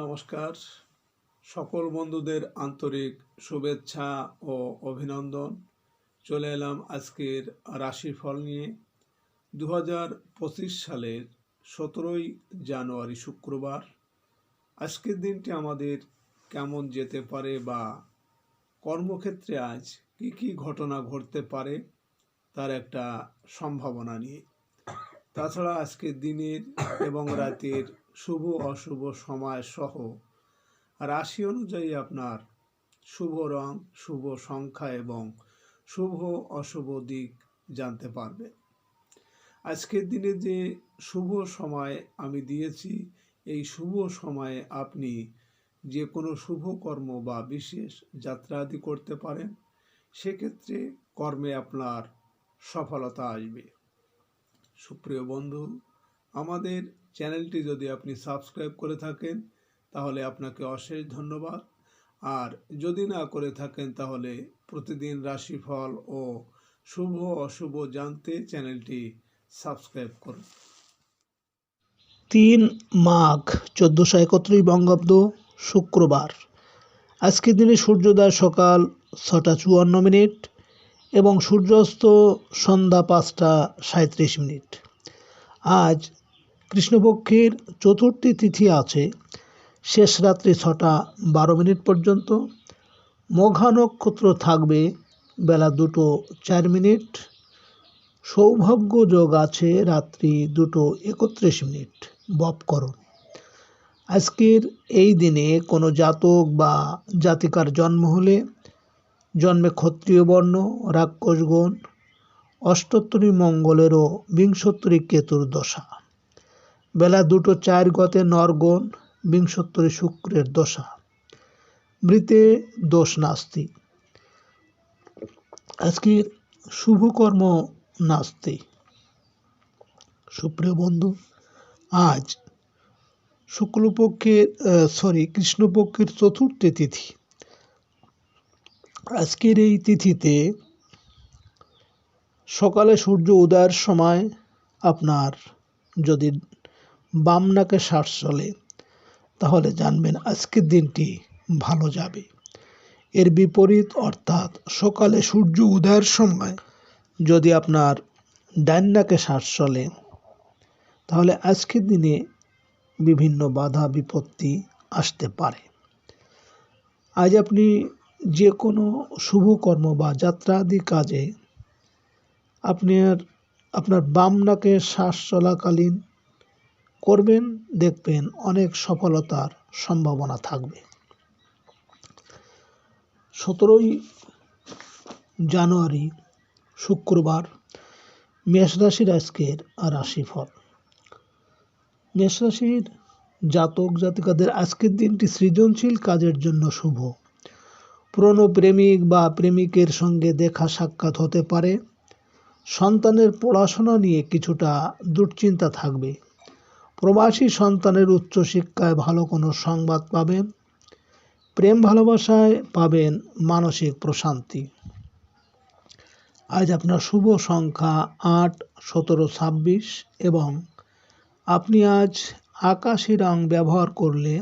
নমস্কার। সকল বন্ধুদের আন্তরিক শুভেচ্ছা ও অভিনন্দন। চলে এলাম আজকের রাশিফল নিয়ে। দু হাজার পঁচিশ সালের সতেরোই জানুয়ারি শুক্রবার। আজকের দিনটি আমাদের কেমন যেতে পারে বা কর্মক্ষেত্রে আজ কী কী ঘটনা ঘটতে পারে তার একটা সম্ভাবনা নিয়ে। তাছাড়া আজকের দিনের এবং রাতের শুভ, অশুভ সময় সহ। রাশি অনুযায়ী আপনার শুভ রং, শুভ সংখ্যা এবং শুভ, অশুভ দিক জানতে পারবে। আজকের দিনে যে শুভ সময় আমি দিয়েছি, এই শুভ সময়ে আপনি যে কোনো শুভ কর্ম বা বিশেষ যাত্রা আদি করতে পারেন, সেক্ষেত্রে কর্মে আপনার সফলতা আসবে। সুপ্রিয় বন্ধু, আমাদের চ্যানেলটি যদি আপনি সাবস্ক্রাইব করে থাকেন, তাহলে আপনাকে অশেষ ধন্যবাদ। আর যদি না করে থাকেন, তাহলে প্রতিদিন রাশিফল ও শুভ অশুভ জানতে চ্যানেলটি সাবস্ক্রাইব করুন। তিন মাঘ চোদ্দোশো একত্রিশ বঙ্গাব্দ শুক্রবার। আজকের দিনে সূর্যোদয় সকাল ছটা চুয়ান্ন মিনিট এবং সূর্যাস্ত সন্ধ্যা পাঁচটা সাঁত্রিশ মিনিট। আজ কৃষ্ণপক্ষের চতুর্থী তিথি আছে শেষ রাত্রি ছটা বারো মিনিট পর্যন্ত। মঘা নক্ষত্র থাকবে বেলা দুটো চার মিনিট। সৌভাগ্য যোগ আছে রাত্রি দুটো একত্রিশ মিনিট। বপকরণ আজকের এই দিনে কোনো জাতক বা জাতিকার জন্ম হলে জন্মে ক্ষত্রিয় বর্ণ রাক্ষসগণ অষ্টোত্তরী মঙ্গলেরও বিংশোত্তরী কেতুর দশা। বেলা দুটো চার গতে নরগণ বিংশোত্তরী শুক্রের দশা। মৃতে দোষ নাস্তি। আজকের শুভকর্ম নাস্তি। সুপ্রিয় বন্ধু, আজ শুক্লপক্ষের সরি কৃষ্ণপক্ষের চতুর্থ তিথি। আজকের এই তিথিতে সকালে সূর্য উদয়ের সময় আপনার যদি বাম নাকে শ্বাস চলে, তাহলে জানবেন আজকের দিনটি ভালো যাবে। এর বিপরীত অর্থাৎ সকালে সূর্য উদয়ের সময় যদি আপনার ডান নাকে শ্বাস চলে, তাহলে আজকের দিনে বিভিন্ন বাধা বিপত্তি আসতে পারে। আজ আপনি যে কোনো শুভকর্ম বা যাত্রা আদি কাজে আপনার আপনার বাম নাকে শ্বাস চলাকালীন করবেন, দেখবেন অনেক সফলতার সম্ভাবনা থাকবে। সতেরোই জানুয়ারি, শুক্রবার, মেষ রাশির আজকের রাশিফল। মেষ রাশির জাতক জাতিকাদের আজকের দিনটি সৃজনশীল কাজের জন্য শুভ। পুরনো প্রেমিক বা প্রেমিকের সঙ্গে দেখা সাক্ষাৎ হতে পারে। সন্তানের পড়াশোনা নিয়ে কিছুটা দুশ্চিন্তা থাকবে। প্রবাসী সন্তানের উচ্চশিক্ষায় ভালো কোনো সংবাদ পাবেন, প্রেম ভালোবাসায় পাবেন মানসিক প্রশান্তি। আজ আপনার শুভ সংখ্যা আট, সতেরো, ছাব্বিশ এবং আপনি আজ আকাশি রং ব্যবহার করলে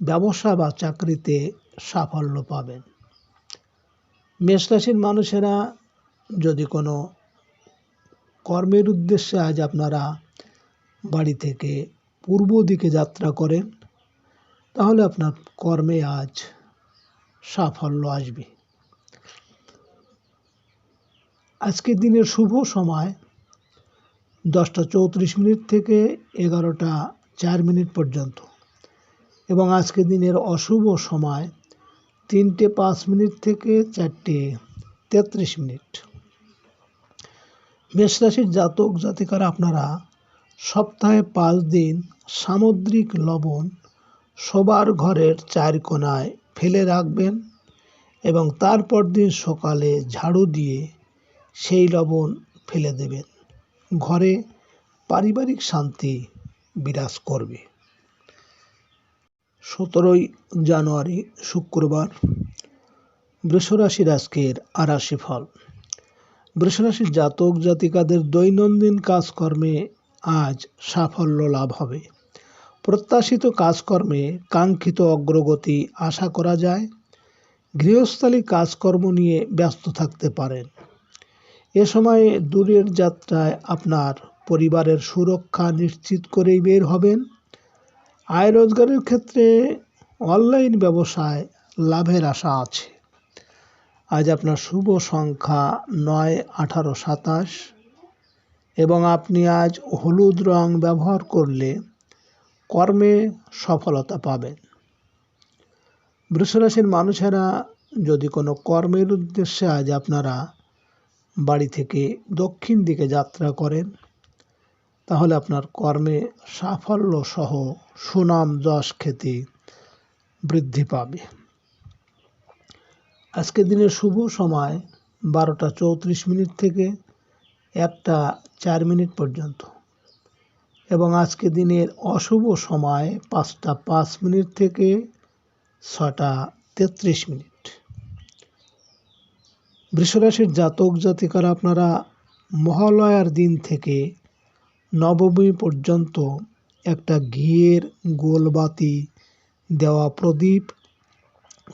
ব্যবসা বা চাকরিতে সাফল্য পাবেন। মেষরাশির মানুষেরা যদি কোনো কর্মের উদ্দেশ্যে আজ আপনারা বাড়ি থেকে পূর্ব দিকে যাত্রা করেন, তাহলে আপনার কর্মে আজ সাফল্য আসবে। আজকের দিনের শুভ সময় দশটা চৌত্রিশ মিনিট থেকে এগারোটা চার মিনিট পর্যন্ত এবং আজকের দিনের অশুভ সময় তিনটে পাঁচ মিনিট থেকে চারটে তেত্রিশ মিনিট। মেষরাশির জাতক জাতিকারা আপনারা সপ্তাহে পাঁচ দিন সামুদ্রিক লবণ সবার ঘরের চার কোনায় ফেলে রাখবেন এবং তারপর দিন সকালে ঝাড়ু দিয়ে সেই লবণ ফেলে দেবেন। ঘরে পারিবারিক শান্তি বিরাজ করবে। সতেরোই জানুয়ারি, শুক্রবার, বৃষরাশির আজকের আরাশি ফল। বৃষরাশির জাতক জাতিকাদের দৈনন্দিন কাজকর্মে আজ সাফল্য লাভ হবে। প্রত্যাশিত কাজকর্মে কাঙ্ক্ষিত অগ্রগতি আশা করা যায়। গৃহস্থালী কাজকর্ম নিয়ে ব্যস্ত থাকতে পারেন। এ সময়ে দূরের যাত্রায় আপনার পরিবারের সুরক্ষা নিশ্চিত করেই বের হবেন। আয় রোজগারের ক্ষেত্রে অনলাইন ব্যবসায় লাভের আশা আছে। আজ আপনার শুভ সংখ্যা নয় আঠারো সাতাশ। এবং আপনি আজ হলুদ রং ব্যবহার করলে কর্মে সফলতা পাবেন। বৃষরাশির মানুষেরা যদি কোনো কর্মের উদ্দেশ্যে আজ আপনারা বাড়ি থেকে দক্ষিণ দিকে যাত্রা করেন, তাহলে আপনার কর্মে সাফল্য সহ সুনাম যশ খ্যাতি বৃদ্ধি পাবে। আজকের দিনের শুভ সময় বারোটা চৌত্রিশ মিনিট থেকে একটা চার মিনিট পর্যন্ত। এবং আজকে দিনের অশুভ সময় পাঁচটা পাঁচ মিনিট থেকে ছটা তেত্রিশ মিনিট। বৃষরাশির জাতক জাতিকারা আপনারা মহালয়ার দিন থেকে নবমী পর্যন্ত একটা ঘিয়ের গোলবাতি দেওয়া প্রদীপ,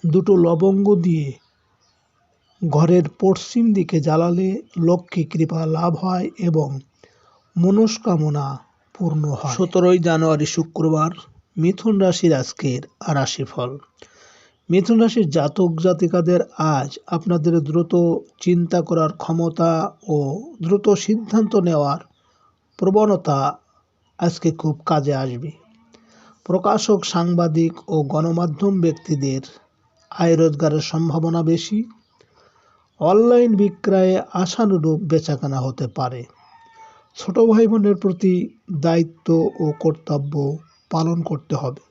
দুটো লবঙ্গ দিয়ে ঘরের পশ্চিম দিকে জ্বালালে লক্ষ্মী কৃপা লাভ হয় এবং মনস্কামনা পূর্ণ হয়। সতেরোই জানুয়ারি শুক্রবার মিথুন রাশির আজকের রাশিফল। মিথুন রাশির জাতক জাতিকাদের আজ আপনাদের দ্রুত চিন্তা করার ক্ষমতা ও দ্রুত সিদ্ধান্ত নেওয়ার প্রবণতা আজকে খুব কাজে আসবে। প্রকাশক, সাংবাদিক ও গণমাধ্যম ব্যক্তিদের আয় রোজগারের সম্ভাবনা বেশি। অনলাইন বিক্রয়ে আশানুরূপ বেচাকেনা হতে পারে। ছোট ভাই বোনের প্রতি দায়িত্ব ও কর্তব্য পালন করতে হবে।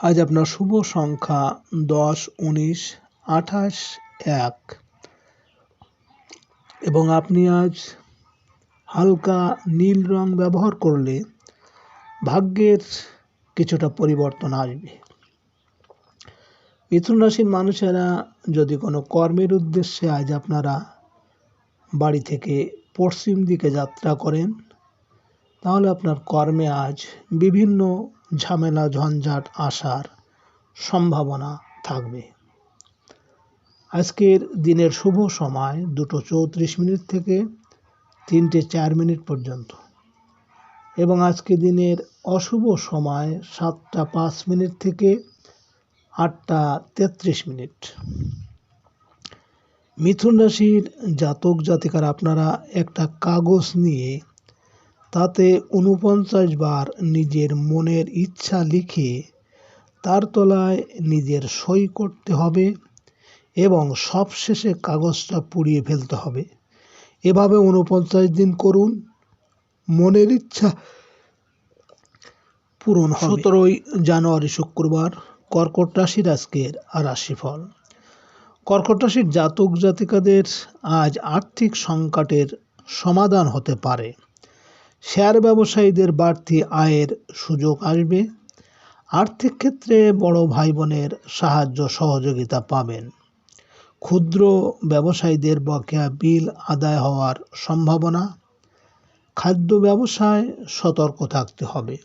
আজ আপনার শুভ সংখ্যা দশ, উনিশ, আঠাশ, এক। এবং আপনি আজ হালকা নীল রং ব্যবহার করলে ভাগ্যের কিছুটা পরিবর্তন আসবে। মিথুন রাশির মানুষেরা যদি কোনো কর্মের উদ্দেশ্যে আজ আপনারা বাড়ি থেকে পশ্চিম দিকে যাত্রা করেন, তাহলে আপনার কর্মে আজ বিভিন্ন ঝামেলা, ঝঞ্ঝাট আসার সম্ভাবনা থাকবে। আজকের দিনের শুভ সময় দুটো চৌত্রিশ মিনিট থেকে তিনটে চার মিনিট পর্যন্ত। এবং আজকে দিনের অশুভ সময় সাতটা পাঁচ মিনিট থেকে আটটা তেত্রিশ মিনিট। মিথুন রাশির জাতক জাতিকার আপনারা একটা কাগজ নিয়ে তাতে উনপঞ্চাশ বার নিজের মনের ইচ্ছা লিখে তার তলায় নিজের সই করতে হবে এবং সবশেষে কাগজটা পুড়িয়ে ফেলতে হবে। এভাবে উনপঞ্চাশ দিন করুন, মনের ইচ্ছা পূরণ সতেরোই জানুয়ারি শুক্রবার। কর্কট রাশির আজকের রাশিফল। কর্কট রাশির জাতক জাতিকাদের আজ আর্থিক সংকটের সমাধান হতে পারে। শেয়ার ব্যবসায়ীদের বাড়তি আয়ের সুযোগ আসবে। আর্থিক ক্ষেত্রে বড় ভাই বোনের সাহায্য সহযোগিতা পাবেন। ক্ষুদ্র ব্যবসায়ীদের বকেয়া বিল আদায় হওয়ার সম্ভাবনা। খাদ্য ব্যবসায় সতর্ক থাকতে হবে।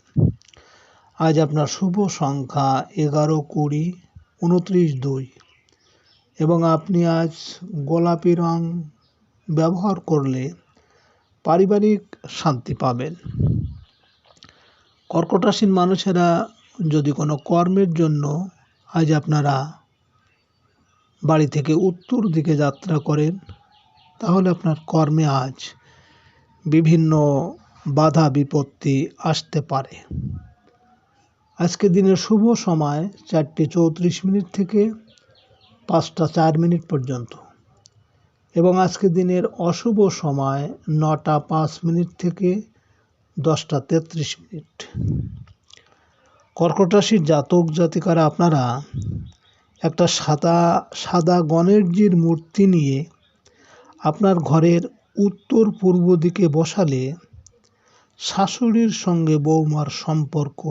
আজ আপনার শুভ সংখ্যা এগারো, কুড়ি, উনত্রিশ, দুই। এবং আপনি আজ গোলাপি রং ব্যবহার করলে পারিবারিক শান্তি পাবেন। কর্কটাসীন মানুষেরা যদি কোনো কর্মের জন্য আজ আপনারা বাড়ি থেকে উত্তর দিকে যাত্রা করেন, তাহলে আপনার কর্মে আজ বিভিন্ন বাধা বিপত্তি আসতে পারে। আজকে দিনের শুভ সময় চারটে চৌত্রিশ মিনিট থেকে পাঁচটা চার মিনিট পর্যন্ত। এবং আজকে দিনের অশুভ সময় নটা পাঁচ মিনিট থেকে দশটা তেত্রিশ মিনিট। কর্কট রাশির জাতক জাতিকারা আপনারা একটা সাদা সাদা গণেশজির মূর্তি নিয়ে আপনার ঘরের উত্তর পূর্ব দিকে বসালে শাশুড়ির সঙ্গে বৌমার সম্পর্ক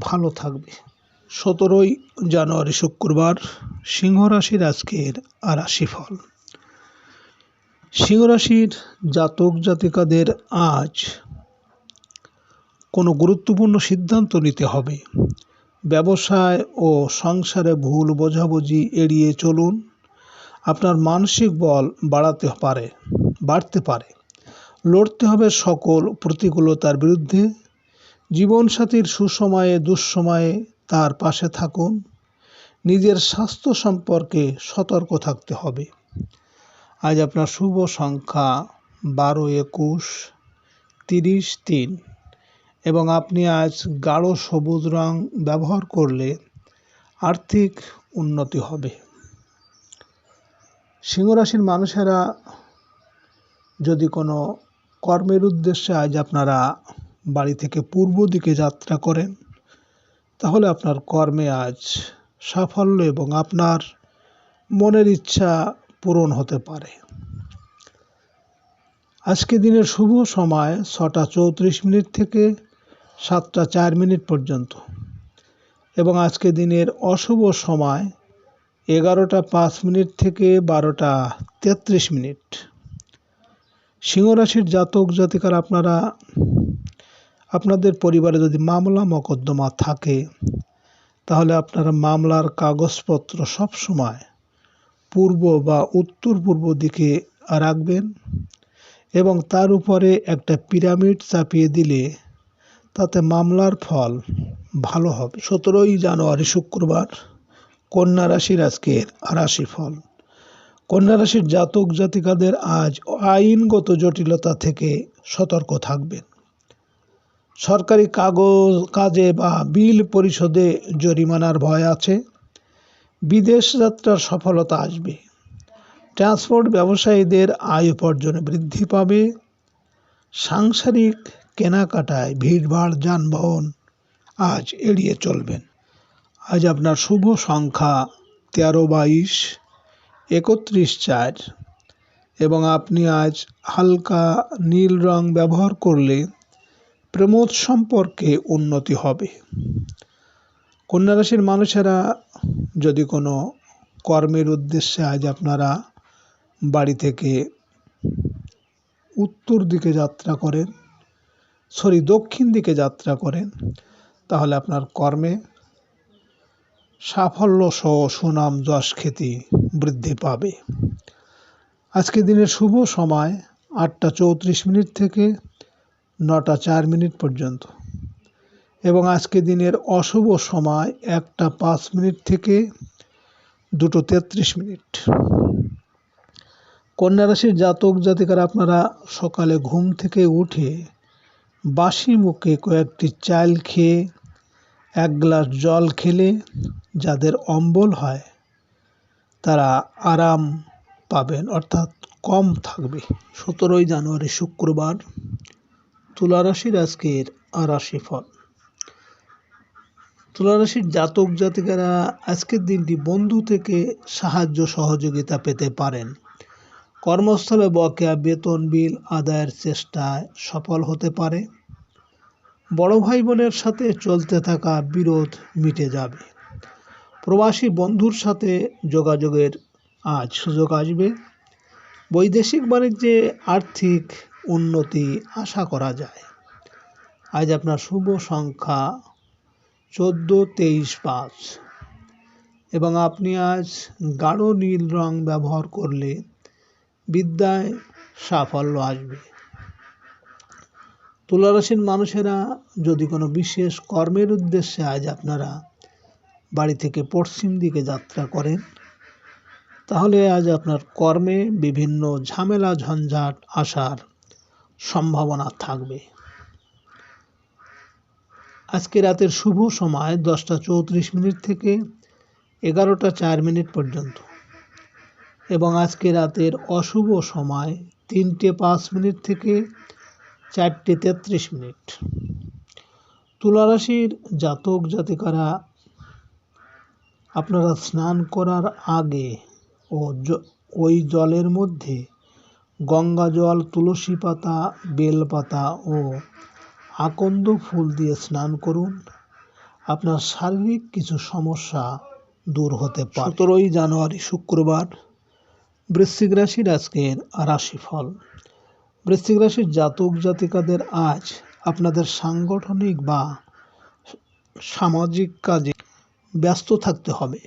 ভালো থাকবে। সতেরোই জানুয়ারি শুক্রবার সিংহ রাশির আজকের রাশিফল। সিংহ রাশির জাতক জাতিকাদের আজ কোনো গুরুত্বপূর্ণ সিদ্ধান্ত নিতে হবে। ব্যবসায় ও সংসারে ভুল বোঝাবুঝি এড়িয়ে চলুন। আপনার মানসিক বল বাড়াতে পারে, বাড়তে পারে। লড়তে হবে সকল প্রতিকূলতার বিরুদ্ধে। জীবনসাথীর সুসময়ে, দুঃসময়ে তার পাশে থাকুন। নিজের স্বাস্থ্য সম্পর্কে সতর্ক থাকতে হবে। আজ আপনার শুভ সংখ্যা বারো একুশ তিরিশ তিন এবং আপনি আজ গাঢ় সবুজ রং ব্যবহার করলে আর্থিক উন্নতি হবে। সিংহরাশির মানুষেরা যদি কোনো কর্মের উদ্দেশ্যে আজ আপনারা বাড়ি থেকে পূর্ব দিকে যাত্রা করেন, তাহলে আপনার কর্মে আজ সাফল্য এবং আপনার মনের ইচ্ছা পূরণ হতে পারে। আজকে দিনের শুভ সময় ছটা চৌত্রিশ মিনিট থেকে সাতটা চার মিনিট পর্যন্ত এবং আজকে দিনের অশুভ সময় এগারোটা পাঁচ মিনিট থেকে বারোটা তেত্রিশ মিনিট। সিংহরাশির জাতক জাতিকার আপনারা আপনাদের পরিবারে যদি মামলা মকদ্দমা থাকে, তাহলে আপনারা মামলার কাগজপত্র সব সময় পূর্ব বা উত্তর পূর্ব দিকে রাখবেন এবং তার উপরে একটা পিরামিড চাপিয়ে দিলে তাতে মামলার ফল ভালো হবে। সতেরোই জানুয়ারি শুক্রবার কন্যা রাশির আজকের রাশি ফল কন্যা রাশির জাতক জাতিকাদের আজ আইনগত জটিলতা থেকে সতর্ক থাকবেন। সরকারি কাগজ, কাজে বা বিল পরিশোধে জরিমানার ভয় আছে। বিদেশ যাত্রার সফলতা আসবে। ট্রান্সপোর্ট ব্যবসায়ীদের আয় উপার্জনে বৃদ্ধি পাবে। সাংসারিক কেনাকাটায় ভিড়ভাড়, যানবাহন আজ এড়িয়ে চলবেন। আজ আপনার শুভ সংখ্যা তেরো বাইশ, একত্রিশ চার এবং আপনি আজ হালকা নীল রং ব্যবহার করলে প্রমোদ সম্পর্কে উন্নতি হবে। কন্যা রাশির মানুষেরা যদি কোনো কর্মের উদ্দেশ্যে আজ আপনারা বাড়ি থেকে উত্তর দিকে যাত্রা করেন, সরি, দক্ষিণ দিকে যাত্রা করেন, তাহলে আপনার কর্মে সাফল্য সহ সুনাম, যশ, খ্যাতি বৃদ্ধি পাবে। আজকে দিনের শুভ সময় আটটা চৌত্রিশ মিনিট থেকে নটা চার মিনিট পর্যন্ত। এবং আজকে দিনের অশুভ সময় একটা পাঁচ মিনিট থেকে দুটো তেত্রিশ মিনিট। কন্যা রাশির জাতক জাতিকারা আপনারা সকালে ঘুম থেকে উঠে বাসি মুখে কয়েকটি চাল খেয়ে, এক গ্লাস জল খেলে যাদের অম্বল হয় তারা আরাম পাবেন, অর্থাৎ কম থাকবে। সতেরোই জানুয়ারি শুক্রবার। তুলা রাশির আজকের রাশিফল তুলা রাশির জাতক জাতিকারা আজকের দিনটি বন্ধু থেকে সাহায্য সহযোগিতা পেতে পারেন। কর্মস্থলে বকেয়া বেতন, বিল আদায়ের চেষ্টায় সফল হতে পারে। বড় ভাই বোনের সাথে চলতে থাকা বিরোধ মিটে যাবে। প্রবাসী বন্ধুর সাথে যোগাযোগের আজ সুযোগ আসবে। বৈদেশিক বাণিজ্যে আর্থিক উন্নতি আশা করা যায়। আজ আপনার শুভ সংখ্যা চোদ্দ, তেইশ, পাঁচ। এবং আপনি আজ গাঢ় নীল রং ব্যবহার করলে বিদ্যায় সাফল্য আসবে। তুলারাশির মানুষেরা যদি কোনো বিশেষ কর্মের উদ্দেশ্যে আজ আপনারা বাড়ি থেকে পশ্চিম দিকে যাত্রা করেন, তাহলে আজ আপনার কর্মে বিভিন্ন ঝামেলা, ঝঞ্ঝাট আসার সম্ভাবনা থাকবে। আজকে রাতের শুভ সময় দশটা চৌত্রিশ মিনিট থেকে এগারোটা চার মিনিট পর্যন্ত। এবং আজকে রাতের অশুভ সময় তিনটে পাঁচ মিনিট থেকে চারটে তেত্রিশ মিনিট। তুলারাশির জাতক জাতিকারা, আপনারা স্নান করার আগে ও ওই জলের মধ্যে গঙ্গা জল, তুলসী পাতা বেলপাতা ও আকন্দ ফুল দিয়ে স্নান করুন। আপনার শারীরিক কিছু সমস্যা দূর হতে পারে। সতেরোই জানুয়ারি, শুক্রবার, বৃশ্চিক রাশির আজকের রাশিফল। বৃশ্চিক রাশির জাতক জাতিকাদের আজ আপনাদের সাংগঠনিক বা সামাজিক কাজে ব্যস্ত থাকতে হবে।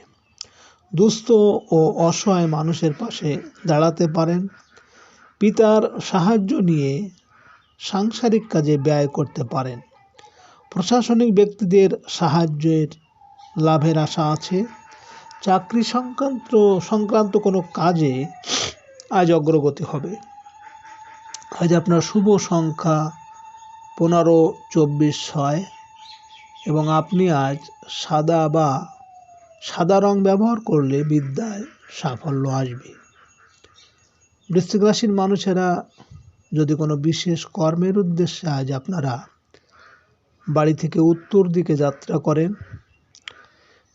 দুস্থ ও অসহায় মানুষের পাশে দাঁড়াতে পারেন। পিতার সাহায্য নিয়ে সাংসারিক কাজে ব্যয় করতে পারেন। প্রশাসনিক ব্যক্তিদের সাহায্যের লাভের আশা আছে। চাকরি সংক্রান্ত সংক্রান্ত কোনো কাজে আজ অগ্রগতি হবে। আজ আপনার শুভ সংখ্যা পনেরো, চব্বিশ, ছয় এবং আপনি আজ সাদা বা সাদা রং ব্যবহার করলে বিদ্যায় সাফল্য আসবে। বৃশ্চিক রাশির মানুষেরা যদি কোনো বিশেষ কর্মের উদ্দেশ্যে আজ আপনারা বাড়ি থেকে উত্তর দিকে যাত্রা করেন,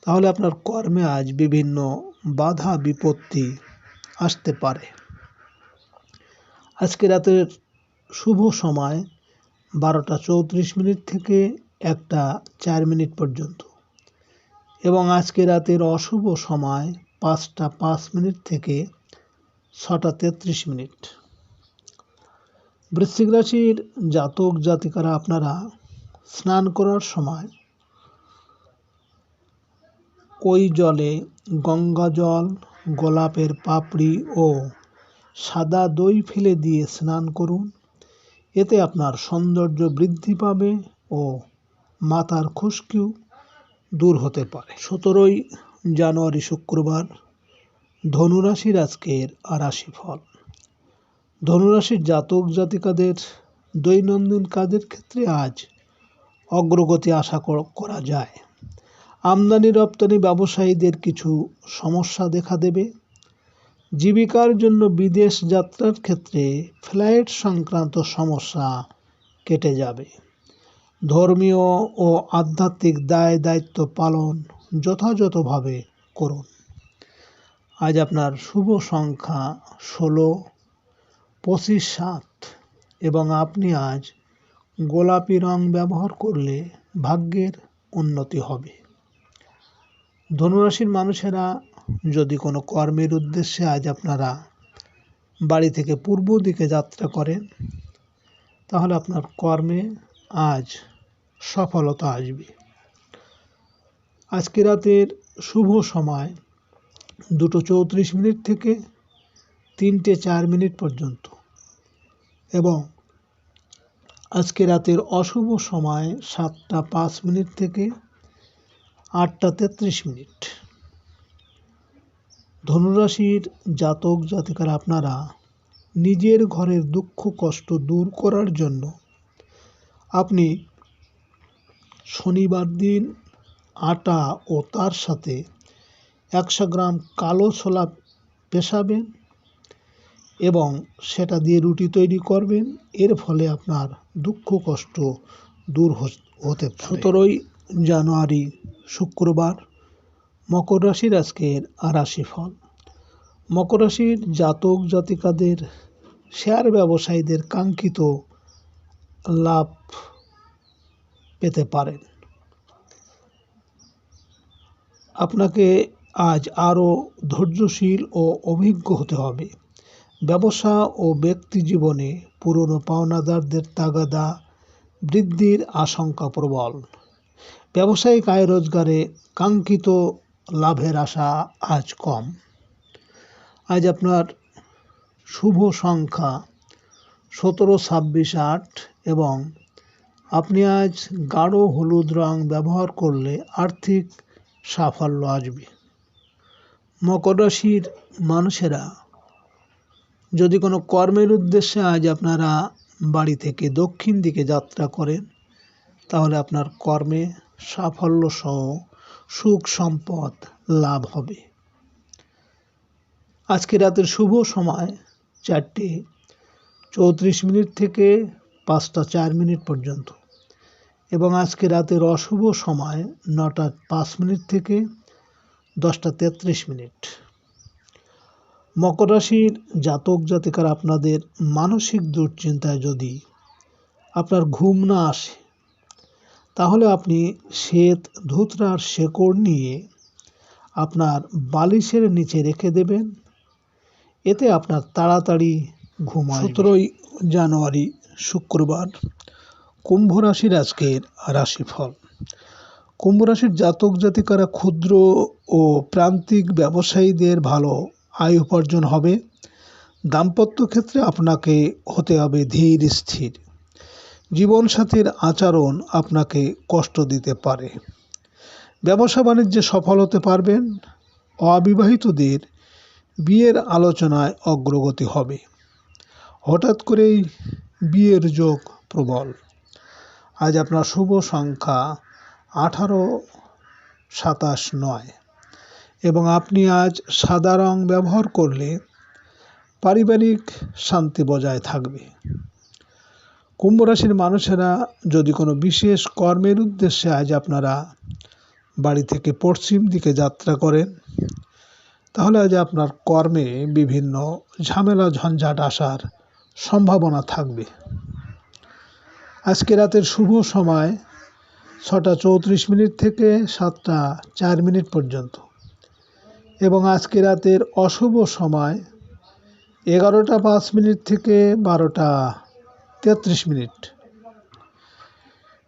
তাহলে আপনার কর্মে আজ বিভিন্ন বাধা, বিপত্তি আসতে পারে। আজকে রাতের শুভ সময় বারোটা চৌত্রিশ মিনিট থেকে একটা চার মিনিট পর্যন্ত এবং আজকে রাতের অশুভ সময় পাঁচটা পাঁচ মিনিট থেকে ছটা তেত্রিশ মিনিট। বৃশ্চিক রাশির জাতক জাতিকারা আপনারা স্নান করার সময় ওই জলে গঙ্গা জল, গোলাপের পাপড়ি ও সাদা দই ফেলে দিয়ে স্নান করুন। এতে আপনার সৌন্দর্য বৃদ্ধি পাবে ও মাথার খুশকিও দূর হতে পারে। সতেরোই জানুয়ারি শুক্রবার ধনুরাশির আজকের রাশিফল। ধনুরাশির জাতক জাতিকাদের দৈনন্দিন কাজের ক্ষেত্রে আজ অগ্রগতি আশা করা যায়। আমদানি, রপ্তানি ব্যবসায়ীদের কিছু সমস্যা দেখা দেবে। জীবিকার জন্য বিদেশ যাত্রার ক্ষেত্রে ফ্লাইট সংক্রান্ত সমস্যা কেটে যাবে। ধর্মীয় ও আধ্যাত্মিক দায় দায়িত্ব পালন যথাযথভাবে করুন। আজ আপনার শুভ সংখ্যা ষোলো, পঁচিশ, সাত এবং আপনি আজ গোলাপি রং ব্যবহার করলে ভাগ্যের উন্নতি হবে। ধনুরাশির মানুষেরা যদি কোনো কর্মের উদ্দেশ্যে আজ আপনারা বাড়ি থেকে পূর্ব দিকে যাত্রা করেন, তাহলে আপনার কর্মে আজ সফলতা আসবে। আজকে রাতের শুভ সময় দুটো চৌত্রিশ মিনিট থেকে তিনটে চার মিনিট পর্যন্ত। এবং আজকে রাতের অশুভ সময় সাতটা পাঁচ মিনিট থেকে আটটা তেত্রিশ মিনিট। ধনুরাশির জাতক জাতিকার আপনারা নিজের ঘরের দুঃখ কষ্ট দূর করার জন্য আপনি শনিবার দিন আটা ও তার সাথে একশো গ্রাম কালো ছোলা পেশাবেন এবং সেটা দিয়ে রুটি তৈরি করবেন। এর ফলে আপনার দুঃখ, কষ্ট দূর হতে সতেরোই জানুয়ারি, শুক্রবার, মকর রাশির আজকের রাশিফল মকর রাশির জাতক জাতিকাদের শেয়ার ব্যবসায়ীদের কাঙ্ক্ষিত লাভ পেতে পারেন। আপনাকে আজ আরও ধৈর্যশীল ও অভিজ্ঞ হতে হবে। ব্যবসা ও ব্যক্তি জীবনে পুরনো পাওনাদারদের তাগাদা বৃদ্ধির আশঙ্কা প্রবল। ব্যবসায়িক আয় রোজগারে কাঙ্ক্ষিত লাভের আশা আজ কম। আজ আপনার শুভ সংখ্যা সতেরো, ছাব্বিশ, আট এবং আপনি আজ গাঢ় হলুদ রং ব্যবহার করলে আর্থিক সাফল্য আসবে। মকর মানুষেরা, যদি কোনো কর্মের উদ্দেশ্যে আজ আপনারা বাড়ি থেকে দক্ষিণ দিকে যাত্রা করেন, তাহলে আপনার কর্মে সাফল্য সহ সুখ সম্পদ লাভ হবে। আজকে রাতের শুভ সময় চারটে চৌত্রিশ মিনিট থেকে পাঁচটা চার মিনিট পর্যন্ত এবং আজকে রাতের অশুভ সময় নটা পাঁচ মিনিট থেকে দশটা তেত্রিশ মিনিট। মকর রাশির জাতক জাতিকার আপনাদের মানসিক দুশ্চিন্তায় যদি আপনার ঘুম না আসে, তাহলে আপনি শ্বেত, ধুতরার শেকড় নিয়ে আপনার বালিশের নিচে রেখে দেবেন। এতে আপনার তাড়াতাড়ি ঘুম সতেরোই জানুয়ারি শুক্রবার, কুম্ভ রাশির আজকের রাশিফল। কুম্ভ রাশির জাতক জাতিকারা ক্ষুদ্র ও প্রান্তিক ব্যবসায়ীদের ভালো আয় উপার্জন হবে। দাম্পত্য ক্ষেত্রে আপনাকে হতে হবে ধীর, স্থির। জীবনসাথীর আচরণ আপনাকে কষ্ট দিতে পারে। ব্যবসা বাণিজ্যে সফল হতে পারবেন। অবিবাহিতদের বিয়ের আলোচনায় অগ্রগতি হবে। হঠাৎ করেই বিয়ের যোগ প্রবল। আজ আপনার শুভ সংখ্যা আঠারো সাতাশ নয়। এবং আপনি আজ সাদা রং ব্যবহার করলে পারিবারিক শান্তি বজায় থাকবে। কুম্ভ রাশির মানুষেরা যদি কোনো বিশেষ কর্মের উদ্দেশ্যে আজ আপনারা বাড়ি থেকে পশ্চিম দিকে যাত্রা করেন, তাহলে আজ আপনার কর্মে বিভিন্ন ঝামেলা, ঝঞ্ঝাট আসার সম্ভাবনা থাকবে। আজকে রাতের শুভ সময় ছটা চৌত্রিশ মিনিট থেকে সাতটা চার মিনিট পর্যন্ত। এবং আজকে রাতের অশুভ সময় এগারোটা পাঁচ মিনিট থেকে বারোটা তেত্রিশ মিনিট।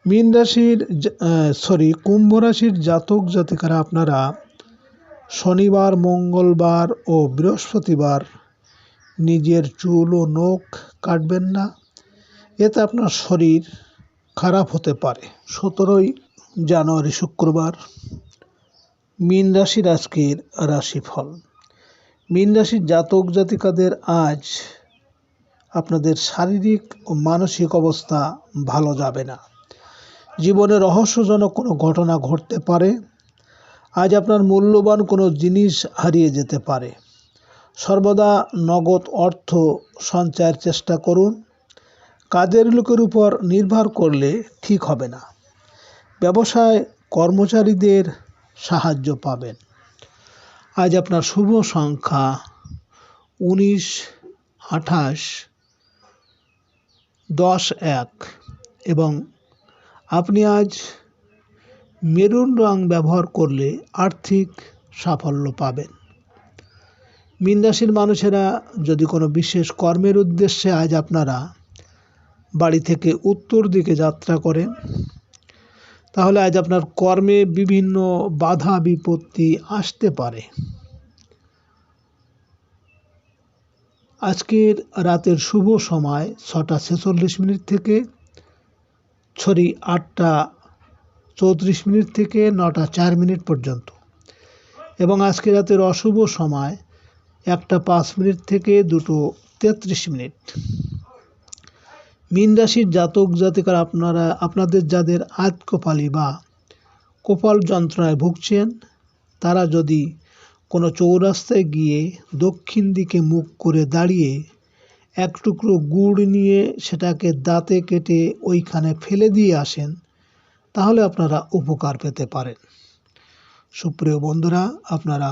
মীন রাশির সরি কুম্ভ রাশির জাতক জাতিকারা আপনারা শনিবার, মঙ্গলবার ও বৃহস্পতিবার নিজের চুল ও নখ কাটবেন না। এতে আপনার শরীর খারাপ হতে পারে। সতেরোই জানুয়ারি শুক্রবার মীন রাশির আজকের রাশিফল। মীন রাশির জাতক জাতিকাদের আজ আপনাদের শারীরিক ও মানসিক অবস্থা ভালো যাবে না। জীবনে রহস্যজনক কোনো ঘটনা ঘটতে পারে। আজ আপনার মূল্যবান কোনো জিনিস হারিয়ে যেতে পারে। সর্বদা নগদ অর্থ সঞ্চয়ের চেষ্টা করুন। কাজের লোকের উপর নির্ভর করলে ঠিক হবে না। ব্যবসায় কর্মচারীদের সাহায্য পাবেন। আজ আপনার শুভ সংখ্যা উনিশ, আঠাশ, দশ, এক এবং আপনি আজ মেরুন রং ব্যবহার করলে আর্থিক সাফল্য পাবেন। মীন রাশির মানুষেরা যদি কোনো বিশেষ কর্মের উদ্দেশ্যে আজ আপনারা বাড়ি থেকে উত্তর দিকে যাত্রা করেন। তাহলে আজ আপনার কর্মে বিভিন্ন বাধা বিপত্তি আসতে পারে। আজকের রাতের শুভ সময় ছটা ছেচল্লিশ মিনিট থেকে ছড়ি আটটা চৌত্রিশ মিনিট থেকে নটা চার মিনিট পর্যন্ত। এবং আজকে রাতের অশুভ সময় একটা পাঁচ মিনিট থেকে দুটো তেত্রিশ মিনিট। মীন রাশির জাতক জাতিকার আপনারা, আপনাদের যাদের আত কপালি বা কপাল যন্ত্রণায় ভুগছেন, তারা যদি কোনো চৌরাস্তায় গিয়ে দক্ষিণ দিকে মুখ করে দাঁড়িয়ে এক টুকরো গুড় নিয়ে সেটাকে দাঁতে কেটে ওইখানে ফেলে দিয়ে আসেন, তাহলে আপনারা উপকার পেতে পারেন। সুপ্রিয় বন্ধুরা, আপনারা